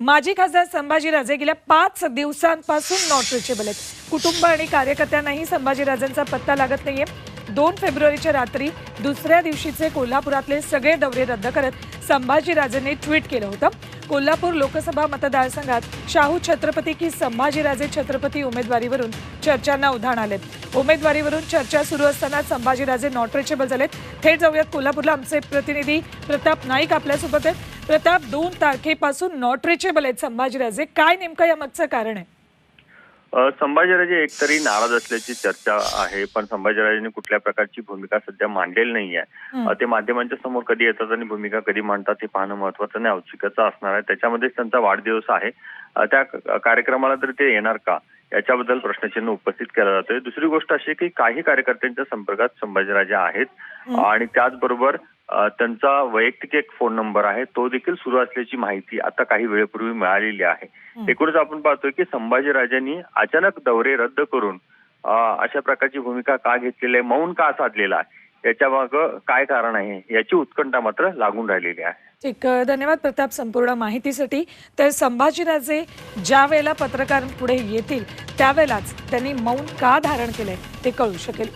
माजी खासदार संभाजीराजे गेल्या पाच दिवसांपासून नॉट रिचेबल आहेत. कुटुंब आणि कार्यकर्त्यांनाही संभाजीराजेंचा पत्ता लागत नाहीये. दोन फेब्रुवारीच्या रात्री दुसऱ्या दिवशीचे कोल्हापुरातले सगळे दौरे रद्द करत संभाजीराजेंनी ट्विट केलं होतं. कोल्हापूर लोकसभा मतदारसंघात शाहू छत्रपती की संभाजीराजे छत्रपती उमेदवारीवरून चर्चांना उधाण आलेत. उमेदवारीवरून चर्चा सुरू असताना संभाजीराजे नॉट रिचेबल झालेत. थेट जाऊयात कोल्हापूरला आमचे प्रतिनिधी प्रताप नाईक आपल्यासोबत आहेत. प्रताप दोन तारखेपासून नॉट रिचेबल आहेत संभाजीराजे. काय नेमकं यामागचं कारण आहे? संभाजीराजे एकतरी नाराज असल्याची चर्चा आहे पण संभाजीराजेंनी कुठल्या प्रकारची भूमिका सध्या मांडलेली नाही आहे ते माध्यमांच्या समोर कधी येतात आणि भूमिका कधी मांडतात हे पाहणं महत्वाचं आणि औत्सुक्याचं असणार आहे. त्याच्यामध्येच त्यांचा वाढदिवस आहे. त्या कार्यक्रमाला तरी ते येणार का? याच्याबद्दल प्रश्नचिन्ह उपस्थित केलं जातोय. दुसरी गोष्ट अशी की काही कार्यकर्त्यांच्या संपर्कात संभाजीराजे आहेत. आणि त्याचबरोबर त्यांचा वैयक्तिक एक फोन नंबर आहे. तो देखील सुरू असल्याची माहिती आता काही वेळेपूर्वी मिळालेली आहे. एकूणच आपण पाहतोय की संभाजीराजांनी अचानक दौरे रद्द करून अशा प्रकारची भूमिका का घेतलेली आहे मौन का साधलेला आहे याच्या माग काय कारण आहे याची उत्कंठा मात्र लागून राहिलेली आहे. ठीक धन्यवाद प्रताप संपूर्ण माहितीसाठी. तर संभाजीराजे ज्या वेळेला पत्रकारांपुढे येतील त्यावेळेलाच त्यांनी मौन का धारण केलंय ते कळू शकेल.